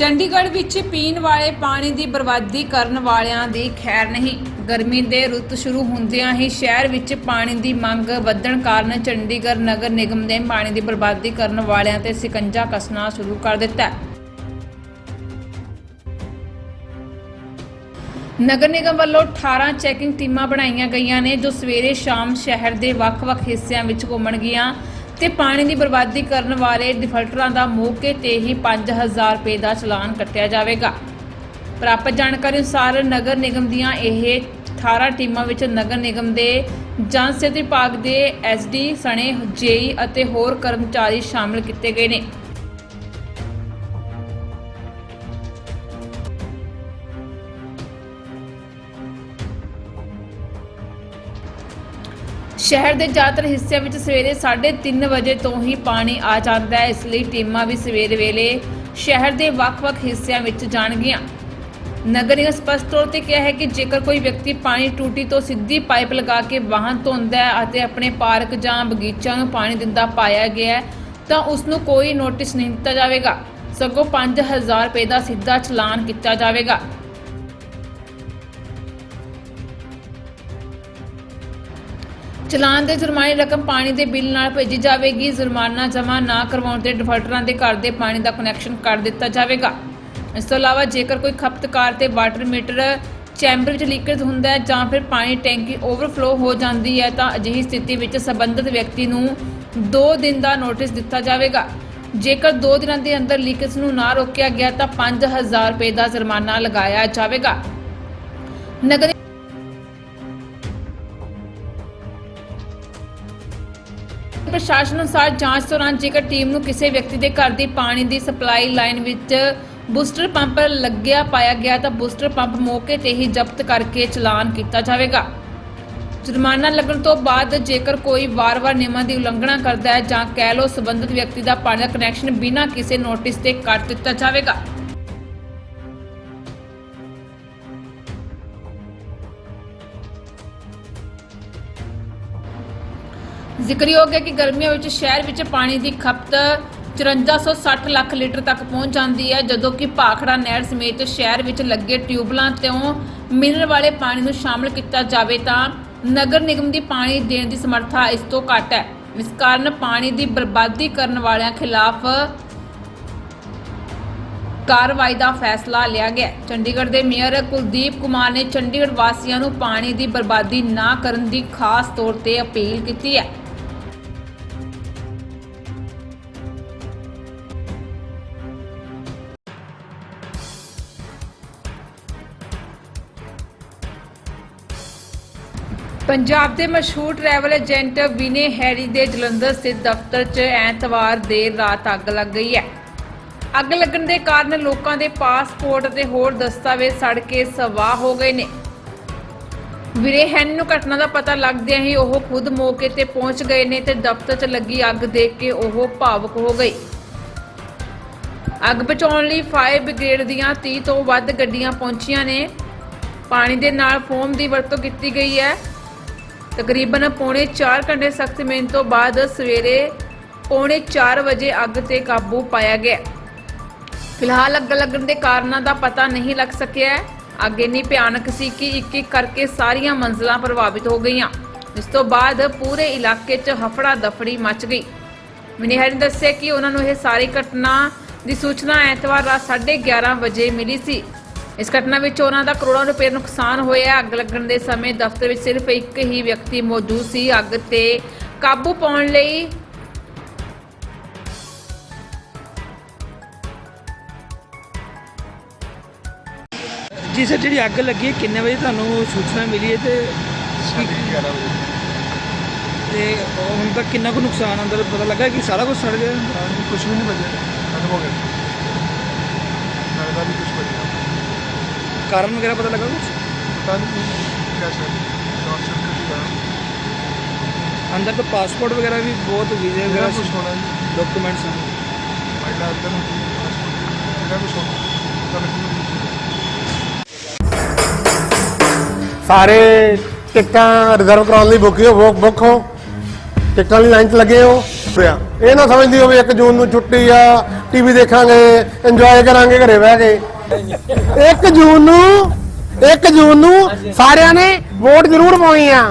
ਚੰਡੀਗੜ੍ਹ ਵਿੱਚ ਪੀਣ ਵਾਲੇ ਪਾਣੀ ਦੀ ਬਰਬਾਦੀ ਕਰਨ ਵਾਲਿਆਂ ਦੀ ਖੈਰ ਨਹੀਂ। ਗਰਮੀ ਦੇ ਰੁੱਤ ਸ਼ੁਰੂ ਹੁੰਦਿਆਂ ਹੀ ਸ਼ਹਿਰ ਵਿੱਚ ਪਾਣੀ ਦੀ ਮੰਗ ਵਧਣ ਕਾਰਨ ਚੰਡੀਗੜ੍ਹ ਨਗਰ ਨਿਗਮ ਨੇ ਪਾਣੀ ਦੀ ਬਰਬਾਦੀ ਕਰਨ ਵਾਲਿਆਂ ਤੇ ਸਿਕੰਜਾ ਕੱਸਣਾ ਸ਼ੁਰੂ ਕਰ ਦਿੱਤਾ। ਹੈ ਨਗਰ ਨਿਗਮ ਵੱਲੋਂ 18 ਚੈਕਿੰਗ ਟੀਮਾਂ ਬਣਾਈਆਂ ਗਈਆਂ ਨੇ ਜੋ ਸਵੇਰੇ ਸ਼ਾਮ ਸ਼ਹਿਰ ਦੇ ਵੱਖ-ਵੱਖ ਹਿੱਸਿਆਂ ਵਿੱਚ ਘੁੰਮਣਗੀਆਂ। ਤੇ ਪਾਣੀ ਦੀ ਬਰਬਾਦੀ ਕਰਨ ਵਾਲੇ ਡਿਫਾਲਟਰਾਂ ਦਾ ਮੌਕੇ ਤੇ ਹੀ 5000 ਰੁਪਏ ਦਾ ਚਲਾਨ ਕੱਟਿਆ ਜਾਵੇਗਾ। ਪ੍ਰਾਪਤ ਜਾਣਕਾਰੀ ਅਨੁਸਾਰ ਨਗਰ ਨਿਗਮ ਦੀਆਂ ਇਹ 18 ਟੀਮਾਂ ਵਿੱਚ ਨਗਰ ਨਿਗਮ ਦੇ ਜਨ ਸਿਹਤ ਵਿਭਾਗ ਦੇ ਐਸਡੀ ਸਣੇ, ਜੇਈ ਅਤੇ ਹੋਰ ਕਰਮਚਾਰੀ ਸ਼ਾਮਲ ਕੀਤੇ ਗਏ ਨੇ। ਸ਼ਹਿਰ ਦੇ ਜ਼ਿਆਦਾਤਰ ਹਿੱਸਿਆਂ ਵਿੱਚ ਸਵੇਰੇ 3:30 ਵਜੇ ਤੋਂ ਹੀ ਪਾਣੀ ਆ ਜਾਂਦਾ ਹੈ। ਇਸ ਲਈ ਟੀਮਾਂ ਵੀ ਸਵੇਰ ਵੇਲੇ ਸ਼ਹਿਰ ਦੇ ਵੱਖ-ਵੱਖ ਹਿੱਸਿਆਂ ਵਿੱਚ ਜਾਣਗੀਆਂ। ਨਗਰ ਨਿਗਮ ਸਪਸ਼ਟ ਤੌਰ ਤੇ ਕਿਹਾ ਹੈ ਕਿ ਜੇਕਰ ਕੋਈ ਵਿਅਕਤੀ ਪਾਣੀ ਟੂਟੀ ਤੋਂ ਸਿੱਧੀ ਪਾਈਪ ਲਗਾ ਕੇ ਵਾਹਨ ਧੋਂਦਾ ਹੈ ਅਤੇ ਆਪਣੇ ਪਾਰਕ ਜਾਂ ਬਗੀਚਿਆਂ ਨੂੰ ਪਾਣੀ ਦਿੰਦਾ ਪਾਇਆ ਗਿਆ ਹੈ, ਤਾਂ ਉਸ ਨੂੰ ਕੋਈ ਨੋਟਿਸ ਨਹੀਂ ਦਿੱਤਾ ਜਾਵੇਗਾ। ਸਗੋਂ 5000 ਰੁਪਏ ਦਾ ਸਿੱਧਾ ਚਲਾਨ ਕੀਤਾ ਜਾਵੇਗਾ। ਚਲਾਨ ਦੇ ਜੁਰਮਾਨੇ ਰਕਮ ਪਾਣੀ ਦੇ ਬਿੱਲ ਨਾਲ ਭੇਜੀ ਜਾਵੇਗੀ। ਜੁਰਮਾਨਾ ਜਮ੍ਹਾਂ ਨਾ ਕਰਵਾਉਣ ਤੇ ਡਿਫਾਲਟਰਾਂ ਦੇ ਘਰ ਦੇ ਪਾਣੀ ਦਾ ਕਨੈਕਸ਼ਨ ਕੱਟ ਦਿੱਤਾ ਜਾਵੇਗਾ। ਇਸ ਤੋਂ ਇਲਾਵਾ ਜੇਕਰ ਕੋਈ ਖਪਤਕਾਰ ਤੇ ਵਾਟਰ ਮੀਟਰ ਚੈਂਬਰ ਵਿੱਚ ਲੀਕੇਜ ਹੁੰਦਾ ਹੈ ਜਾਂ ਫਿਰ ਪਾਣੀ ਟੈਂਕੀ ਓਵਰਫਲੋ ਹੋ ਜਾਂਦੀ ਹੈ ਤਾਂ ਅਜਿਹੀ ਸਥਿਤੀ ਵਿੱਚ ਸੰਬੰਧਿਤ ਵਿਅਕਤੀ ਨੂੰ 2 ਦਿਨ ਦਾ ਨੋਟਿਸ ਦਿੱਤਾ ਜਾਵੇਗਾ। ਜੇਕਰ 2 ਦਿਨਾਂ ਦੇ ਅੰਦਰ ਲੀਕੇਜ ਨੂੰ ਨਾ ਰੋਕਿਆ ਗਿਆ ਤਾਂ 5000 ਰੁਪਏ ਦਾ ਜੁਰਮਾਨਾ ਲਗਾਇਆ ਜਾਵੇਗਾ। ਨਗਰ ਪ੍ਰਸ਼ਾਸਨ ਅਨੁਸਾਰ ਜਾਂਚ ਦੌਰਾਨ ਜੇਕਰ ਟੀਮ ਨੂੰ ਕਿਸੇ ਵਿਅਕਤੀ ਦੇ ਘਰ ਦੀ ਪਾਣੀ ਦੀ ਸਪਲਾਈ ਲਾਈਨ ਵਿੱਚ ਬੂਸਟਰ ਪੰਪ ਲੱਗਿਆ ਪਾਇਆ ਗਿਆ ਤਾਂ ਬੂਸਟਰ ਪੰਪ ਮੌਕੇ ਤੇ ਹੀ ਜ਼ਬਤ ਕਰਕੇ ਚਲਾਨ ਕੀਤਾ ਜਾਵੇਗਾ। ਜੁਰਮਾਨਾ ਲੱਗਣ ਤੋਂ ਬਾਅਦ ਜੇਕਰ ਕੋਈ ਵਾਰ-ਵਾਰ ਨਿਯਮਾਂ ਦੀ ਉਲੰਘਣਾ ਕਰਦਾ ਹੈ ਜਾਂ ਕਹਿ ਲੋ ਸੰਬੰਧਿਤ ਵਿਅਕਤੀ ਦਾ ਪਾਣੀ ਦਾ ਕਨੈਕਸ਼ਨ ਬਿਨਾਂ ਕਿਸੇ ਨੋਟਿਸ ਤੇ ਕੱਟ ਦਿੱਤਾ ਜਾਵੇਗਾ। ਜ਼ਿਕਰਯੋਗ ਹੈ ਕਿ ਗਰਮੀਆਂ ਵਿੱਚ ਸ਼ਹਿਰ ਵਿੱਚ ਪਾਣੀ ਦੀ ਖਪਤ 5460 ਲੱਖ ਲੀਟਰ ਤੱਕ ਪਹੁੰਚ ਜਾਂਦੀ ਹੈ, ਜਦੋਂ ਕਿ ਭਾਖੜਾ ਨਹਿਰ ਸਮੇਤ ਸ਼ਹਿਰ ਵਿੱਚ ਲੱਗੇ ਟਿਊਬਲਾਂ ਤੋਂ ਮਿਲਣ ਵਾਲੇ ਪਾਣੀ ਨੂੰ ਸ਼ਾਮਲ ਕੀਤਾ ਜਾਵੇ ਤਾਂ ਨਗਰ ਨਿਗਮ ਦੀ ਪਾਣੀ ਦੇਣ ਦੀ ਸਮਰੱਥਾ ਇਸ ਤੋਂ ਘੱਟ ਹੈ। ਇਸ ਕਾਰਨ ਪਾਣੀ ਦੀ ਬਰਬਾਦੀ ਕਰਨ ਵਾਲਿਆਂ ਖਿਲਾਫ ਕਾਰਵਾਈ ਦਾ ਫੈਸਲਾ ਲਿਆ ਗਿਆ ਚੰਡੀਗੜ੍ਹ ਦੇ ਮੇਅਰ ਕੁਲਦੀਪ ਕੁਮਾਰ ਨੇ ਚੰਡੀਗੜ੍ਹ ਵਾਸੀਆਂ ਨੂੰ ਪਾਣੀ ਦੀ ਬਰਬਾਦੀ ਨਾ ਕਰਨ ਦੀ ਖਾਸ ਤੌਰ ਤੇ ਅਪੀਲ ਕੀਤੀ ਹੈ। ਪੰਜਾਬ ਦੇ ਮਸ਼ਹੂਰ ਟਰੈਵਲ ਏਜੰਟ ਵਿਨੇ ਹੈਰੀ ਦੇ ਜਲੰਧਰ ਸਥਿਤ ਦਫ਼ਤਰ 'ਚ ਐਤਵਾਰ ਦੇਰ ਰਾਤ ਅੱਗ ਲੱਗ ਗਈ ਹੈ। ਅੱਗ ਲੱਗਣ ਦੇ ਕਾਰਨ ਲੋਕਾਂ ਦੇ ਪਾਸਪੋਰਟ ਅਤੇ ਹੋਰ ਦਸਤਾਵੇਜ਼ ਸੜ ਕੇ ਸਵਾਹ ਹੋ ਗਏ ਨੇ। ਵੀਰੇ ਹੈਨ ਨੂੰ ਘਟਨਾ ਦਾ ਪਤਾ ਲੱਗਦਿਆਂ ਹੀ ਉਹ ਖੁਦ ਮੌਕੇ ਤੇ ਪਹੁੰਚ ਗਏ ਨੇ ਤੇ ਦਫ਼ਤਰ 'ਚ ਲੱਗੀ ਅੱਗ ਦੇਖ ਕੇ ਉਹ ਭਾਵੁਕ ਹੋ ਗਈ। ਅੱਗ ਬਚਾਉਣ ਲਈ ਫਾਇਰ ਬ੍ਰਿਗੇਡ ਦੀਆਂ 30 ਤੋਂ ਵੱਧ ਗੱਡੀਆਂ ਪਹੁੰਚੀਆਂ ਨੇ। ਪਾਣੀ ਦੇ ਨਾਲ ਫੋਮ ਦੀ ਵਰਤੋਂ ਕੀਤੀ ਗਈ ਹੈ। ਤਕਰੀਬਨ ਪੌਣੇ 4 ਘੰਟੇ ਸਖਤ ਮਿਹਨਤ ਤੋਂ ਬਾਅਦ ਸਵੇਰੇ ਪੌਣੇ 4 ਵਜੇ ਅੱਗ ਤੇ ਕਾਬੂ ਪਾਇਆ ਗਿਆ। ਫਿਲਹਾਲ ਅੱਗ ਲੱਗਣ ਦੇ ਕਾਰਨਾਂ ਦਾ ਪਤਾ ਨਹੀਂ ਲੱਗ ਸਕਿਆ। ਹੈ ਅੱਗ ਇੰਨੀ ਭਿਆਨਕ ਸੀ ਕਿ ਇੱਕ ਇੱਕ ਕਰਕੇ ਸਾਰੀਆਂ ਮੰਜ਼ਲਾਂ ਪ੍ਰਭਾਵਿਤ ਹੋ ਗਈਆਂ। ਇਸ ਤੋਂ ਬਾਅਦ ਪੂਰੇ ਇਲਾਕੇ 'ਚ ਹਫੜਾ ਦਫੜੀ ਮਚ ਗਈ। ਮਨਿਹਰ ਨੇ ਦੱਸਿਆ ਕਿ ਉਹਨਾਂ ਨੂੰ ਇਹ ਸਾਰੀ ਘਟਨਾ ਦੀ ਸੂਚਨਾ ਐਤਵਾਰ ਰਾਤ 11:30 ਵਜੇ ਮਿਲੀ ਸੀ। ਇਸ ਘਟਨਾ ਵਿੱਚ ਉਹਨਾਂ ਦਾ ਕਰੋੜਾਂ ਰੁਪਏ ਦਾ ਨੁਕਸਾਨ ਹੋਇਆ ਅੱਗ ਲੱਗਣ ਦੇ ਸਮੇਂ ਦਫ਼ਤਰ ਵਿੱਚ ਸਿਰਫ ਇੱਕ ਹੀ ਵਿਅਕਤੀ ਮੌਜੂਦ ਸੀ। ਅੱਗ ਤੇ ਕਾਬੂ ਪਾਉਣ ਲਈ ਜੀ ਸਰ ਜਿਹੜੀ ਅੱਗ ਲੱਗੀ ਹੈ ਕਿੰਨੇ ਵਜੇ ਤੁਹਾਨੂੰ ਸੂਚਨਾ ਮਿਲੀ ਹੈ ਤੇ ਤੇ ਹੁਣ ਤੱਕ ਕਿੰਨਾ ਕੁ ਨੁਕਸਾਨ ਅੰਦਰ ਪਤਾ ਲੱਗਾ ਕਿ ਸਾਰਾ ਕੁਝ ਸੜ ਗਿਆ? ਕੁਝ ਵੀ ਨਹੀਂ ਬਚਿਆ। ਖਤਮ ਹੋ ਗਿਆ। ਲੱਗਦਾ ਵੀ ਕਾਰਨ ਵਗੈਰਾ ਪਤਾ ਲੱਗਾ ਕੁਝ ਪਤਾ ਨਹੀਂ ਕਿਆ ਸ਼ਾਇਦ। ਸ਼ਾਰਟ ਸਰਕਟ ਹੀ ਹੋਇਆ ਅੰਦਰ ਤਾਂ ਪਾਸਪੋਰਟ ਵਗੈਰਾ ਵੀ ਬਹੁਤ ਵੀਜ਼ੇ ਵਗੈਰਾ ਕੁਝ ਹੋਣਾ ਜੀ ਡਾਕੂਮੈਂਟਸ ਪਹਿਲਾਂ ਅੰਦਰ ਨੂੰ ਜਿਹੜਾ ਕੁਝ ਹੋਣਾ ਤਾਂ ਮੈਨੂੰ ਸਾਰੇ ਟਿਕਟਾਂ ਰਿਜ਼ਰਵ ਕਰਾਉਣ ਲਈ ਬੁੱਕ ਹੋ ਬੁੱਕ ਹੋ। ਟਿਕਟਾਂ ਲਈ ਲਾਈਨ 'ਚ ਲੱਗੇ ਹੋ। ਪਿਆ ਇਹ ਨਾ ਸਮਝਦੀ ਹੋਵੇ 1 ਜੂਨ ਨੂੰ ਛੁੱਟੀ ਆ ਟੀਵੀ ਦੇਖਾਂਗੇ ਇੰਜੋਏ ਕਰਾਂਗੇ ਘਰੇ ਬਹਿ ਕੇ। 1 ਜੂਨ ਨੂੰ 1 ਜੂਨ ਨੂੰ ਸਾਰਿਆਂ ਨੇ ਵੋਟ ਜ਼ਰੂਰ ਪਾਉਣੀ ਆ।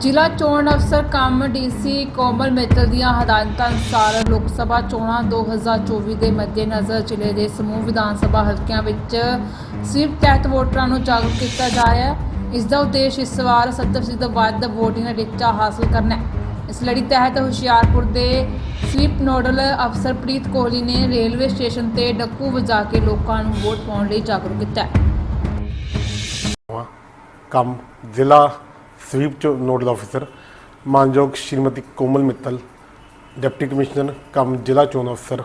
ਜ਼ਿਲ੍ਹਾ ਚੋਣ ਅਫਸਰ ਕੰਮ ਡੀਸੀ ਕੋਮਲ ਮਿੱਤਲ ਦੀਆਂ ਹਦਾਇਤਾਂ ਅਨੁਸਾਰ ਲੋਕ ਸਭਾ ਚੋਣਾਂ 2024 ਦੇ ਮੱਦੇਨਜ਼ਰ ਜ਼ਿਲ੍ਹੇ ਦੇ ਸਮੂਹ ਵਿਧਾਨ ਸਭਾ ਹਲਕਿਆਂ ਵਿੱਚ ਸਿਰਫ ਤਹਿਤ ਵੋਟਰਾਂ ਨੂੰ ਜਾਗਰੂਕ ਕੀਤਾ ਜਾ ਰਿਹਾ ਹੈ। ਇਸ ਦਾ ਉਦੇਸ਼ ਇਸ ਵਾਰ 70% ਤੋਂ ਵੱਧ ਵੋਟਿੰਗ ਦਾ ਟੀਚਾ ਹਾਸਲ ਕਰਨਾ ਹੈ। ਇਸ ਲੜੀ ਤਹਿਤ ਹੁਸ਼ਿਆਰਪੁਰ ਦੇ ਸਵੀਪ ਨੋਡਲ ਅਫਸਰ ਪ੍ਰੀਤ ਕੋਹਲੀ ਨੇ ਰੇਲਵੇ ਸਟੇਸ਼ਨ ਤੇ ਡੱਕੂ ਵਜਾ ਕੇ ਲੋਕਾਂ ਨੂੰ ਵੋਟ ਪਾਉਣ ਲਈ ਜਾਗਰੂਕ ਕੀਤਾ ਕੰਮ ਜ਼ਿਲ੍ਹਾ ਸਵੀਪ ਚ, ਨੋਡਲ ਅਫਸਰ ਮਾਨਯੋਗ ਸ਼੍ਰੀਮਤੀ ਕੋਮਲ ਮਿੱਤਲ, ਡਿਪਟੀ ਕਮਿਸ਼ਨਰ ਕੰਮ ਜ਼ਿਲ੍ਹਾ ਚੋਣ ਅਫਸਰ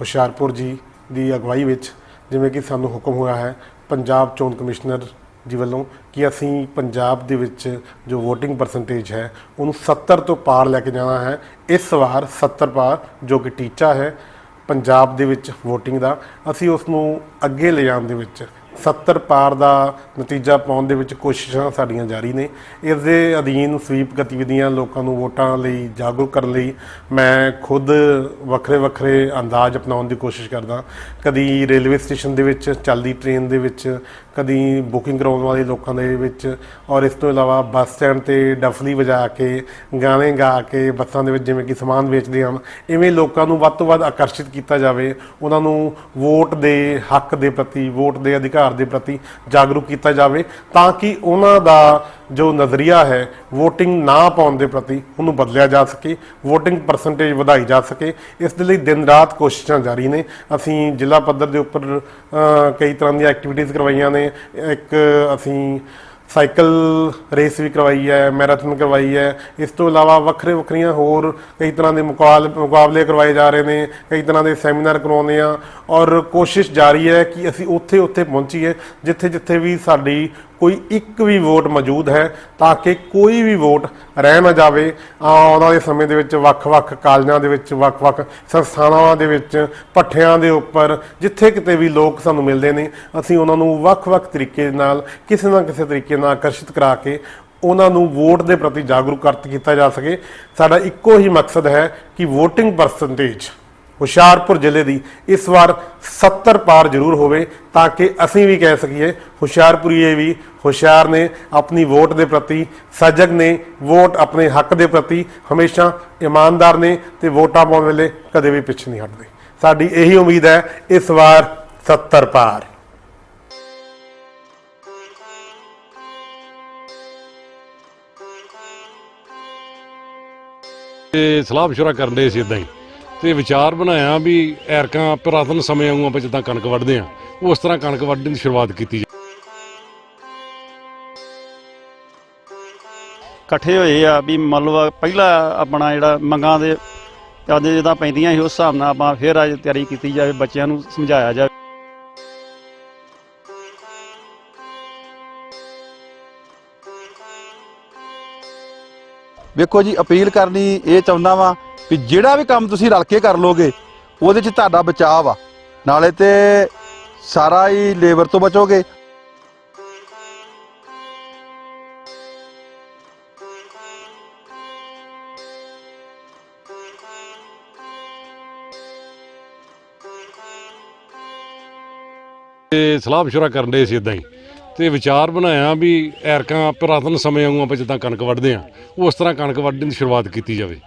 ਹੁਸ਼ਿਆਰਪੁਰ ਜੀ ਦੀ ਅਗਵਾਈ ਵਿੱਚ ਜਿਵੇਂ ਕਿ ਸਾਨੂੰ ਹੁਕਮ ਹੋਇਆ ਹੈ, ਪੰਜਾਬ ਚੋਣ ਕਮਿਸ਼ਨਰ ਜੀ ਵੱਲੋਂ ਕਿ ਅਸੀਂ ਪੰਜਾਬ ਦੇ ਵਿੱਚ ਜੋ VOTING ਪਰਸੈਂਟੇਜ ਹੈ, ਉਹਨੂੰ 70 ਤੋਂ ਪਾਰ ਲੈ ਕੇ ਜਾਣਾ ਹੈ। ਇਸ ਵਾਰ 70 ਪਾਰ, ਜੋ ਕਿ ਟੀਚਾ ਹੈ, ਪੰਜਾਬ ਦੇ ਵਿੱਚ VOTING ਦਾ, ਅਸੀਂ ਉਸ ਨੂੰ ਅੱਗੇ ਲਿਜਾਣ ਦੇ ਵਿੱਚ 70 ਪਾਰ ਦਾ ਨਤੀਜਾ ਪਾਉਣ ਦੇ ਵਿੱਚ ਕੋਸ਼ਿਸ਼ਾਂ ਸਾਡੀਆਂ ਜਾਰੀ ਨੇ। ਇਸ ਦੇ ਅਧੀਨ ਸਵੀਪ ਗਤੀਵਿਧੀਆਂ ਲੋਕਾਂ ਨੂੰ ਵੋਟਾਂ ਲਈ ਜਾਗਰੂਕ ਕਰਨ ਲਈ ਮੈਂ ਖੁਦ ਵੱਖਰੇ ਵੱਖਰੇ ਅੰਦਾਜ਼ ਅਪਣਾਉਣ ਦੀ ਕੋਸ਼ਿਸ਼ ਕਰਦਾ। ਕਦੀ ਰੇਲਵੇ ਸਟੇਸ਼ਨ ਦੇ ਵਿੱਚ ਚੱਲਦੀ ਟ੍ਰੇਨ ਦੇ ਵਿੱਚ, ਕਦੀ ਬੁਕਿੰਗ ਕਰਾਉਣ ਵਾਲੇ ਲੋਕਾਂ ਦੇ ਵਿੱਚ ਔਰ ਇਸ ਤੋਂ ਇਲਾਵਾ ਬੱਸ ਸਟੈਂਡ ਤੇ ਡਫਲੀ ਵਜਾ ਕੇ, ਗਾਣੇ ਗਾ ਕੇ ਬੱਸਾਂ ਦੇ ਵਿੱਚ ਜਿਵੇਂ ਕਿ ਸਮਾਨ ਵੇਚਦੇ ਹਨ, ਇਵੇਂ ਲੋਕਾਂ ਨੂੰ ਵੱਧ ਤੋਂ ਵੱਧ ਆਕਰਸ਼ਿਤ ਕੀਤਾ ਜਾਵੇ। ਉਹਨਾਂ ਨੂੰ ਵੋਟ ਦੇ ਹੱਕ ਦੇ ਪ੍ਰਤੀ, ਵੋਟ ਦੇ ਅਧਿਕਾਰ ਦੇ ਪ੍ਰਤੀ ਜਾਗਰੂਕ ਕੀਤਾ ਜਾਵੇ ਤਾਂ ਕਿ ਉਹਨਾਂ ਦਾ ਜੋ ਨਜ਼ਰੀਆ ਹੈ VOTING ਨਾ ਪਾਉਣ ਦੇ ਪ੍ਰਤੀ ਉਹਨੂੰ ਬਦਲਿਆ ਜਾ ਸਕੇ VOTING ਪਰਸੈਂਟੇਜ ਵਧਾਈ ਜਾ ਸਕੇ। ਇਸ ਦੇ ਲਈ ਦਿਨ ਰਾਤ ਕੋਸ਼ਿਸ਼ਾਂ ਜਾਰੀ ਨੇ। ਅਸੀਂ ਜ਼ਿਲ੍ਹਾ ਪੱਧਰ ਦੇ ਉੱਪਰ ਕਈ ਤਰ੍ਹਾਂ ਦੀਆਂ ਐਕਟੀਵਿਟੀਜ਼ ਕਰਵਾਈਆਂ ਨੇ। ਇੱਕ ਅਸੀਂ ਸਾਈਕਲ ਰੇਸ ਵੀ ਕਰਵਾਈ ਹੈ, ਮੈਰਾਥਨ ਕਰਵਾਈ ਹੈ। ਇਸ ਤੋਂ ਇਲਾਵਾ ਵੱਖਰੇ ਵੱਖਰੀਆਂ ਹੋਰ ਕਈ ਤਰ੍ਹਾਂ ਦੇ ਮੁਕਾਲ- ਮੁਕਾਬਲੇ ਕਰਵਾਏ ਜਾ ਰਹੇ ਨੇ, ਕਈ ਤਰ੍ਹਾਂ ਦੇ ਸੈਮੀਨਾਰ ਕਰਵਾਉਂਦੇ ਆ ਔਰ ਕੋਸ਼ਿਸ਼ ਜਾਰੀ ਹੈ ਕਿ ਅਸੀਂ ਉੱਥੇ ਉੱਥੇ ਪਹੁੰਚੀਏ ਜਿੱਥੇ ਜਿੱਥੇ ਵੀ ਸਾਡੀ ਕੋਈ ਇੱਕ ਵੀ ਵੋਟ ਮੌਜੂਦ ਹੈ ਤਾਂ ਕਿ ਕੋਈ ਵੀ ਵੋਟ ਰਹਿ ਨਾ ਜਾਵੇ। ਆਉਣ ਵਾਲੇ ਸਮੇਂ ਦੇ ਵਿੱਚ ਵੱਖ-ਵੱਖ ਕਾਲਜਾਂ ਦੇ ਵਿੱਚ, ਵੱਖ-ਵੱਖ ਸੰਸਥਾਵਾਂ ਦੇ ਵਿੱਚ, ਪੱਠਿਆਂ ਦੇ ਉੱਪਰ, ਜਿੱਥੇ ਕਿਤੇ ਵੀ ਲੋਕ ਸਾਨੂੰ ਮਿਲਦੇ ਨੇ, ਅਸੀਂ ਉਹਨਾਂ ਨੂੰ ਵੱਖ-ਵੱਖ ਤਰੀਕੇ ਨਾਲ, ਕਿਸੇ ਨਾ ਕਿਸੇ ਤਰੀਕੇ ਨਾਲ ਆਕਰਸ਼ਿਤ ਕਰਾ ਕੇ ਉਹਨਾਂ ਨੂੰ ਵੋਟ ਦੇ ਪ੍ਰਤੀ ਜਾਗਰੂਕ ਕਰਤ ਕੀਤਾ ਜਾ ਸਕੇ। ਸਾਡਾ ਇੱਕੋ ਹੀ ਮਕਸਦ ਹੈ ਕਿ VOTING ਪਰਸੈਂਟੇਜ ਹੁਸ਼ਿਆਰਪੁਰ ਜ਼ਿਲ੍ਹੇ ਦੀ ਇਸ ਵਾਰ 70 ਪਾਰ ਜ਼ਰੂਰ ਹੋਵੇ ਤਾਂ ਕਿ ਅਸੀਂ ਵੀ ਕਹਿ ਸਕੀਏ ਹੁਸ਼ਿਆਰਪੁਰੀਏ ਵੀ ਹੁਸ਼ਿਆਰ ਨੇ ਆਪਣੀ ਵੋਟ ਦੇ ਪ੍ਰਤੀ, ਸਜਗ ਨੇ ਵੋਟ ਆਪਣੇ ਹੱਕ ਦੇ ਪ੍ਰਤੀ, ਹਮੇਸ਼ਾ ਇਮਾਨਦਾਰ ਨੇ ਤੇ ਵੋਟਾਂ ਪਾਉਣ ਵੇਲੇ ਕਦੇ ਵੀ ਪਿੱਛੇ ਨਹੀਂ ਹਟਦੇ। ਸਾਡੀ ਇਹੀ ਉਮੀਦ ਹੈ, ਇਸ ਵਾਰ 70 ਪਾਰ। ਤੇ ਸਲਾਹ ਮਸ਼ਵਰਾ ਕਰਨ ਦੇ ਸੀ ਇਦਾਂ ਹੀ। ਤੇ ਵਿਚਾਰ ਬਣਾਇਆ ਵੀ ਐਰਕਾਂ ਪੁਰਾਤਨ ਸਮੇਂ ਵਾਂਗੂ ਆਪਾਂ ਜਿੱਦਾਂ ਕਣਕ ਵੱਢਦੇ ਆ ਉਸ ਤਰ੍ਹਾਂ ਕਣਕ ਵੱਢਣ ਦੀ ਸ਼ੁਰੂਆਤ ਕੀਤੀ ਇਕੱਠੇ ਹੋਏ ਆ ਵੀ ਮਤਲਬ ਪਹਿਲਾ ਆਪਣਾ ਜਿਹੜਾ ਮੰਗਾਂ ਦੇ ਅੱਜ ਜਿੱਦਾਂ ਪੈਂਦੀਆਂ ਸੀ ਉਸ ਹਿਸਾਬ ਨਾਲ ਆਪਾਂ ਫਿਰ ਅੱਜ ਤਿਆਰੀ ਕੀਤੀ ਜਾਵੇ ਬੱਚਿਆਂ ਨੂੰ ਸਮਝਾਇਆ ਜਾਵੇ। ਵੇਖੋ ਜੀ ਅਪੀਲ ਕਰਨੀ ਇਹ ਚਾਹੁੰਦਾ ਵਾਂ ਵੀ ਜਿਹੜਾ ਵੀ ਕੰਮ ਤੁਸੀਂ ਰਲ ਕੇ ਕਰ ਲੋਗੇ, ਉਹਦੇ 'ਚ ਤੁਹਾਡਾ ਬਚਾਅ ਵਾ। ਨਾਲੇ ਤੇ ਸਾਰਾ ਹੀ ਲੇਬਰ ਤੋਂ ਬਚੋਗੇ। ਤੇ ਸਲਾਹ ਮਸ਼ਵਰਾ ਕਰਨ ਦੇ ਸੀ ਇਦਾਂ ਹੀ। ਤੇ ਵਿਚਾਰ ਬਣਾਇਆ ਵੀ ਐਰਕਾਂ ਪੁਰਾਤਨ ਸਮੇਂ ਵਾਂਗੂ ਆਪਾਂ ਜਿੱਦਾਂ ਕਣਕ ਵੱਢਦੇ ਆ, ਉਸ ਤਰ੍ਹਾਂ ਕਣਕ ਵੱਢਣ ਦੀ ਸ਼ੁਰੂਆਤ ਕੀਤੀ ਜਾਵੇ।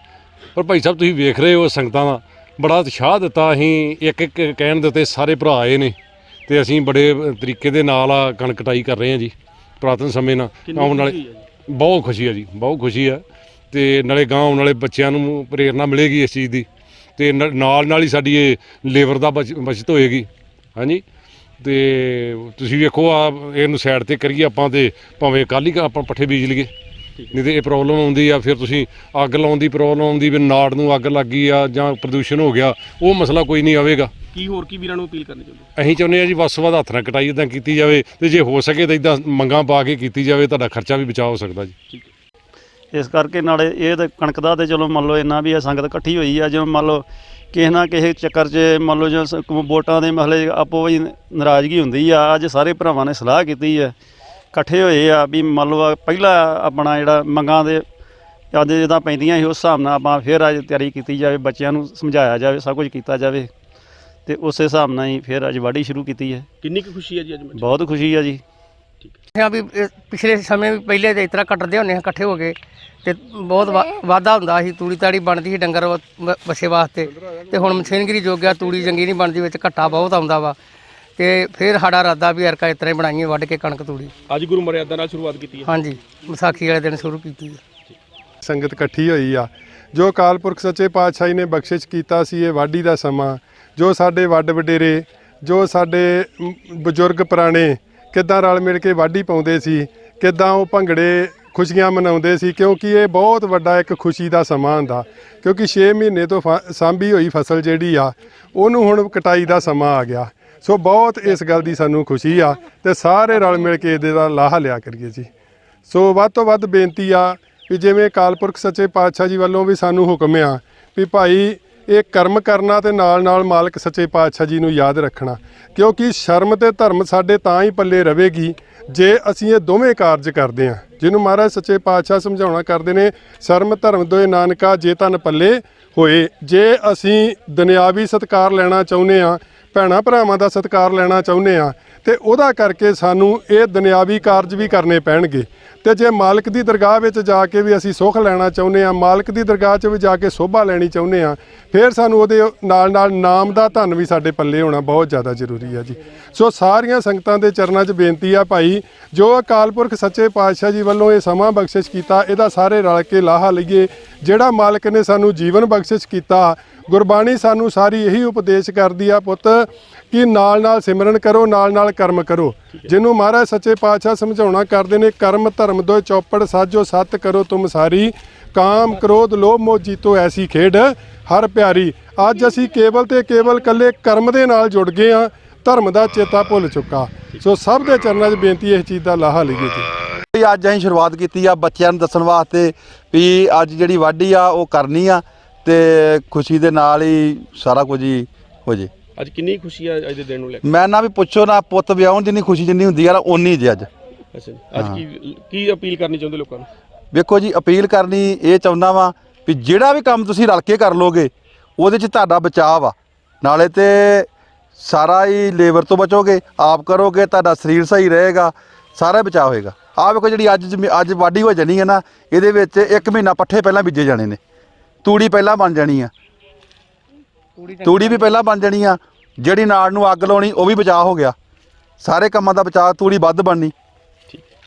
ਪਰ ਭਾਈ ਸਾਹਿਬ ਤੁਸੀਂ ਵੇਖ ਰਹੇ ਹੋ ਸੰਗਤਾਂ ਦਾ। ਬੜਾ ਉਤਸ਼ਾਹ ਦਿੱਤਾ ਅਸੀਂ। ਇੱਕ ਇੱਕ ਕਹਿਣ ਦੇ ਉੱਤੇ ਸਾਰੇ ਭਰਾ ਆਏ ਨੇ ਤੇ ਅਸੀਂ ਬੜੇ ਤਰੀਕੇ ਦੇ ਨਾਲ ਆ ਕਣਕ ਕਟਾਈ ਕਰ ਰਹੇ ਹਾਂ ਜੀ ਪੁਰਾਤਨ ਸਮੇਂ ਨਾਲ। ਆਉਣ ਵਾਲੇ ਬਹੁਤ ਖੁਸ਼ੀ ਹੈ ਜੀ ਬਹੁਤ ਖੁਸ਼ੀ ਹੈ। ਤੇ ਨਾਲੇ ਗਾਂ ਆਉਣ ਵਾਲੇ ਬੱਚਿਆਂ ਨੂੰ ਪ੍ਰੇਰਣਾ ਮਿਲੇਗੀ ਇਸ ਚੀਜ਼ ਦੀ। ਤੇ ਨਾਲ ਨਾਲ ਹੀ ਸਾਡੀ ਇਹ ਲੇਬਰ ਦਾ ਬਚ- ਬਚਤ ਹੋਏਗੀ। ਹਾਂਜੀ? ਤੇ ਤੁਸੀਂ ਵੇਖੋ ਆ ਇਹਨੂੰ ਸਾਈਡ ਤੇ ਕਰੀਏ ਆਪਾਂ ਤੇ ਭਾਵੇਂ ਕੱਲ੍ਹ ਹੀ ਆਪਾਂ ਪੱਠੇ ਬੀਜ ਲਈਏ। ਨਹੀਂ ਤੇ ਇਹ ਪ੍ਰੋਬਲਮ ਆਉਂਦੀ ਆ ਫਿਰ ਤੁਸੀਂ ਅੱਗ ਲਾਉਣ ਦੀ ਪ੍ਰੋਬਲਮ ਆਉਂਦੀ ਵੀ ਨਾੜ ਨੂੰ ਅੱਗ ਲੱਗੀ ਆ ਜਾਂ ਪ੍ਰਦੂਸ਼ਣ ਹੋ ਗਿਆ ਉਹ ਮਸਲਾ ਕੋਈ ਨਹੀਂ ਆਵੇਗਾ। ਕੀ ਹੋਰ ਕੀ ਵੀਰਾਂ ਨੂੰ ਅਪੀਲ ਕਰਨੀ ਚਾਹੁੰਦੇ ਅਸੀਂ ਚਾਹੁੰਦੇ ਆ ਜੀ ਵੱਸ ਵੱਧ ਹੱਥ ਨਾਲ ਕਟਾਈ ਇਦਾਂ ਕੀਤੀ ਜਾਵੇ ਤੇ ਜੇ ਹੋ ਸਕੇ ਤਾਂ ਇਦਾਂ ਮੰਗਾਂ ਪਾ ਕੇ ਕੀਤੀ ਜਾਵੇ ਤੁਹਾਡਾ ਖਰਚਾ ਵੀ ਬਚਾਅ ਹੋ ਸਕਦਾ ਜੀ। ਇਸ ਕਰਕੇ ਨਾਲੇ ਇਹ ਤੇ ਕਣਕ ਦਾ ਤੇ ਚਲੋ ਮੰਨ ਲਓ ਇੰਨਾ ਵੀ ਇਹ ਸੰਗਤ ਇਕੱਠੀ ਹੋਈ ਆ ਜਿਵੇਂ ਮੰਨ ਲਓ ਕਿਸੇ ਨਾ ਕਿਸੇ ਚੱਕਰ 'ਚ ਮੰਨ ਲਓ ਜੋ ਸ- ਕ- ਵੋਟਾਂ ਦੇ ਮਸਲੇ ਆਪੋ ਵਿੱਚ ਨਾਰਾਜ਼ਗੀ ਹੁੰਦੀ ਆ ਅੱਜ ਸਾਰੇ ਭਰਾਵਾਂ ਨੇ ਸਲਾਹ ਕੀਤੀ ਹੈ ਇਕੱਠੇ ਹੋਏ ਆ ਵੀ ਮੰਨ ਲਓ ਪਹਿਲਾ ਆਪਣਾ ਜਿਹੜਾ ਮੰਗਾਂ ਦੇ ਅੱਜ ਜਿੱਦਾਂ ਪੈਂਦੀਆਂ ਸੀ ਉਸ ਹਿਸਾਬ ਨਾਲ ਆਪਾਂ ਫਿਰ ਅੱਜ ਤਿਆਰੀ ਕੀਤੀ ਜਾਵੇ ਬੱਚਿਆਂ ਨੂੰ ਸਮਝਾਇਆ ਜਾਵੇ ਸਭ ਕੁਝ ਕੀਤਾ ਜਾਵੇ ਤੇ ਉਸੇ ਹਿਸਾਬ ਨਾਲ ਹੀ ਫਿਰ ਅੱਜ ਵਾਢੀ ਸ਼ੁਰੂ ਕੀਤੀ ਹੈ। ਕਿੰਨੀ ਕੁ ਖੁਸ਼ੀ ਹੈ ਜੀ ਅੱਜ ਬੱਚੇ ਬਹੁਤ ਖੁਸ਼ੀ ਆ ਜੀ। ਹਾਂ। ਵੀ ਇਹ ਪਿਛਲੇ ਸਮੇਂ ਵੀ ਪਹਿਲੇ ਤੇ ਇਸ ਤਰ੍ਹਾਂ ਕੱਟਦੇ ਹੁੰਦੇ ਹਾਂ ਇਕੱਠੇ ਹੋ ਕੇ ਤੇ ਬਹੁਤ ਵਾ- ਵਾਧਾ ਹੁੰਦਾ ਸੀ ਤੂੜੀ ਤਾੜੀ ਬਣਦੀ ਸੀ ਡੰਗਰ ਵ- ਵ- ਵੱਛੇ ਵਾਸਤੇ ਤੇ ਹੁਣ ਮਸ਼ੀਨਗਰੀ ਜੋਗ ਗਿਆ ਤੂੜੀ ਚੰਗੀ ਨਹੀਂ ਬਣਦੀ ਵਿੱਚ ਘੱਟਾ ਬਹੁਤ ਆਉਂਦਾ ਵਾ। ਤੇ ਫਿਰ ਸਾਡਾ ਇਰਾਦਾ ਵੀ ਅਰਕਾ ਹੀ ਬਣਾਈਏ ਵੱਢ ਕੇ ਕਣਕ ਤੂੜੀ। ਅੱਜ ਗੁਰੂ ਮਰਿਆਦਾ ਨਾਲ ਸ਼ੁਰੂਆਤ ਕੀਤੀ ਹੈ। ਹਾਂਜੀ ਵਿਸਾਖੀ ਵਾਲੇ ਦਿਨ ਸ਼ੁਰੂ ਕੀਤੀ ਸੰਗਤ ਇਕੱਠੀ ਹੋਈ ਆ। ਜੋ ਅਕਾਲ ਪੁਰਖ ਸੱਚੇ ਪਾਤਸ਼ਾਹ ਨੇ ਬਖਸ਼ਿਸ਼ ਕੀਤਾ ਸੀ ਇਹ ਵਾਢੀ ਦਾ ਸਮਾਂ ਜੋ ਸਾਡੇ ਵੱਡ ਵਡੇਰੇ ਜੋ ਸਾਡੇ ਬਜ਼ੁਰਗ ਪੁਰਾਣੇ ਕਿੱਦਾਂ ਰਲ ਮਿਲ ਕੇ ਵਾਢੀ ਪਾਉਂਦੇ ਸੀ ਕਿੱਦਾਂ ਉਹ ਭੰਗੜੇ ਖੁਸ਼ੀਆਂ ਮਨਾਉਂਦੇ ਸੀ ਕਿਉਂਕਿ ਇਹ ਬਹੁਤ ਵੱਡਾ ਇੱਕ ਖੁਸ਼ੀ ਦਾ ਸਮਾਂ ਹੁੰਦਾ। ਕਿਉਂਕਿ 6 ਮਹੀਨੇ ਤੋਂ ਫ- ਸਾਂਭੀ ਹੋਈ ਫਸਲ ਜਿਹੜੀ ਆ ਉਹਨੂੰ ਹੁਣ ਕਟਾਈ ਦਾ ਸਮਾਂ ਆ ਗਿਆ। ਸੋ ਬਹੁਤ ਇਸ ਗੱਲ ਦੀ ਸਾਨੂੰ ਖੁਸ਼ੀ ਆ ਤੇ ਸਾਰੇ ਰਲ ਮਿਲ ਕੇ ਇਹਦੇ ਦਾ ਲਾਹਾ ਲਿਆ ਕਰੀਏ ਜੀ। ਸੋ ਵੱਧ ਤੋਂ ਵੱਧ ਬੇਨਤੀ ਆ ਵੀ ਜਿਵੇਂ ਅਕਾਲ ਪੁਰਖ ਸੱਚੇ ਪਾਤਸ਼ਾਹ ਜੀ ਵੱਲੋਂ ਵੀ ਸਾਨੂੰ ਹੁਕਮ ਆ ਵੀ ਭਾਈ ਇਹ ਕਰਮ ਕਰਨਾ ਤੇ ਨਾਲ ਨਾਲ ਮਾਲਕ ਸੱਚੇ ਪਾਤਸ਼ਾਹ ਜੀ ਨੂੰ ਯਾਦ ਰੱਖਣਾ। ਕਿਉਂਕਿ ਸ਼ਰਮ ਤੇ ਧਰਮ ਸਾਡੇ ਤਾਂ ਹੀ ਪੱਲੇ ਰਵੇਗੀ ਜੇ ਅਸੀਂ ਇਹ ਦੋਵੇਂ ਕਾਰਜ ਕਰਦੇ ਹਾਂ। ਜਿਹਨੂੰ ਮਹਾਰਾਜ ਸੱਚੇ ਪਾਤਸ਼ਾਹ ਸਮਝਾਉਣਾ ਕਰਦੇ ਨੇ, ਸ਼ਰਮ ਧਰਮ ਦੋਏ ਨਾਨਕਾ ਜੇ ਤਨ ਪੱਲੇ ਹੋਏ। ਜੇ ਅਸੀਂ ਦੁਨਿਆਵੀ ਸਤਕਾਰ ਲੈਣਾ ਚਾਹੁੰਦੇ ਆ ਭੈਣਾ, ਭਰਾਵਾਂ ਦਾ ਸਤਿਕਾਰ ਲੈਣਾ ਚਾਹੁੰਦੇ ਆ ਤੇ ਉਹਦਾ ਕਰਕੇ ਸਾਨੂੰ ਇਹ ਦੁਨਿਆਵੀ ਕਾਰਜ ਵੀ ਕਰਨੇ ਪੈਣਗੇ। ਤੇ ਜੇ ਮਾਲਕ ਦੀ ਦਰਗਾਹ ਵਿੱਚ ਜਾ ਕੇ ਵੀ ਅਸੀਂ ਸੁੱਖ ਲੈਣਾ ਚਾਹੁੰਦੇ ਆ ਮਾਲਕ ਦੀ ਦਰਗਾਹ 'ਚ ਵੀ ਜਾ ਕੇ ਸੋਭਾ ਲੈਣੀ ਚਾਹੁੰਦੇ ਆ ਫਿਰ ਸਾਨੂੰ ਉਹਦੇ ਨਾਲ ਨਾਲ ਨਾਮ ਦਾ ਧਨ ਵੀ ਸਾਡੇ ਪੱਲੇ ਹੋਣਾ ਬਹੁਤ ਜ਼ਿਆਦਾ ਜ਼ਰੂਰੀ ਆ ਜੀ। ਸੋ ਸਾਰੀਆਂ ਸੰਗਤਾਂ ਦੇ ਚਰਨਾਂ 'ਚ ਬੇਨਤੀ ਆ ਭਾਈ, ਜੋ ਅਕਾਲ ਪੁਰਖ ਸੱਚੇ ਪਾਤਸ਼ਾਹ ਜੀ ਵੱਲੋਂ ਇਹ ਸਮਾਂ ਬਖਸ਼ਿਸ਼ ਕੀਤਾ, ਇਹਦਾ ਸਾਰੇ ਰਲ ਕੇ ਲਾਹਾ ਲਈਏ। ਜਿਹੜਾ ਮਾਲਕ ਨੇ ਸਾਨੂੰ ਜੀਵਨ ਬਖਸ਼ਿਸ਼ ਕੀਤਾ, ਗੁਰਬਾਣੀ ਸਾਨੂੰ ਸਾਰੀ ਇਹੀ ਉਪਦੇਸ਼ ਕਰਦੀ ਆ ਪੁੱਤ ਕਿ ਨਾਲ ਨਾਲ ਸਿਮਰਨ ਕਰੋ, ਨਾਲ ਨਾਲ ਕਰਮ ਕਰੋ। ਜਿਹਨੂੰ ਮਹਾਰਾਜ ਸੱਚੇ ਪਾਤਸ਼ਾਹ ਸਮਝਾਉਣਾ ਕਰਦੇ ਨੇ, ਕਰਮ ਧਰਮ ਦੋ ਚੌਪੜ ਸਾਜੋ ਸਤ ਕਰੋ ਤੁਮ ਸਾਰੀ। ਕਾਮ ਕ੍ਰੋਧ ਲੋਭ ਮੋਹ ਜੀਤੋ ਐਸੀ ਖੇਡ। ਹਰ ਪਿਆਰੀ ਅੱਜ ਅਸੀਂ ਕੇਵਲ ਤੇ ਕੇਵਲ ਕੱਲੇ ਕਰਮ ਦੇ ਨਾਲ ਜੁੜ ਗਏ ਆ ਧਰਮ ਦਾ ਚੇਤਾ ਭੁੱਲ ਚੁੱਕਾ। ਸੋ ਸਭ ਦੇ ਚਰਨਾਂ 'ਚ ਬੇਨਤੀ ਇਸ ਚੀਜ਼ ਦਾ ਲਾਹਾ ਲਈਏ ਜੀ। ਵੀ ਅੱਜ ਅਸੀਂ ਸ਼ੁਰੂਆਤ ਕੀਤੀ ਆ ਬੱਚਿਆਂ ਨੂੰ ਦੱਸਣ ਵਾਸਤੇ ਵੀ ਅੱਜ ਜਿਹੜੀ ਵਾਢੀ ਆ ਉਹ ਕਰਨੀ ਆ ਤੇ ਖੁਸ਼ੀ ਦੇ ਨਾਲ ਹੀ ਸਾਰਾ ਕੁਝ ਹੀ ਹੋ ਜੇ। ਅੱਜ ਕਿੰਨੀ ਖੁਸ਼ੀ ਹੈ ਅੱਜ ਦੇ ਦਿਨ ਨੂੰ ਲੈ ਕੇ? ਮੈਂ ਨਾ ਵੀ ਪੁੱਛੋ ਨਾ ਪੁੱਤ ਵਿਆਹਣ ਜਿੰਨੀ ਖੁਸ਼ੀ ਜਿੰਨੀ ਹੁੰਦੀ ਆ ਨਾ ਓਨੀ ਜੇ ਅੱਜ। ਅੱਛਾ ਜੀ। ਅੱਜ ਕੀ ਕੀ ਅਪੀਲ ਕਰਨੀ ਚਾਹੁੰਦੇ ਲੋਕਾਂ ਨੂੰ? ਵੇਖੋ ਜੀ ਅਪੀਲ ਕਰਨੀ ਇਹ ਚਾਹੁੰਦਾ ਵਾਂ ਵੀ ਜਿਹੜਾ ਵੀ ਕੰਮ ਤੁਸੀਂ ਰਲ ਕੇ ਕਰ ਲੋਗੇ ਉਹਦੇ 'ਚ ਤੁਹਾਡਾ ਬਚਾਅ ਵਾ ਨਾਲੇ ਤੇ ਸਾਰਾ ਹੀ ਲੇਬਰ ਤੋਂ ਬਚੋਗੇ ਆਪ ਕਰੋਗੇ ਤੁਹਾਡਾ ਸਰੀਰ ਸਹੀ ਰਹੇਗਾ ਸਾਰਾ ਬਚਾਅ ਹੋਏਗਾ। ਆਹ ਵੇਖੋ ਜਿਹੜੀ ਅੱਜ ਜ਼ਮੀ- ਅੱਜ ਵਾਢੀ ਹੋ ਜਾਣੀ ਹੈ ਨਾ ਇਹਦੇ ਵਿੱਚ ਇੱਕ ਮਹੀਨਾ ਪੱਠੇ ਪਹਿਲਾਂ ਬੀਜੇ ਜਾਣੇ ਨੇ। ਤੂੜੀ ਪਹਿਲਾਂ ਬਣ ਜਾਣੀ ਆ। ਤੂੜੀ ਵੀ ਪਹਿਲਾਂ ਬਣ ਜਾਣੀ ਆ। ਜਿਹੜੀ ਨਾੜ ਨੂੰ ਅੱਗ ਲਾਉਣੀ ਉਹ ਵੀ ਬਚਾਅ ਹੋ ਗਿਆ। ਸਾਰੇ ਕੰਮਾਂ ਦਾ ਬਚਾਅ ਤੂੜੀ ਵੱਧ ਬਣਨੀ।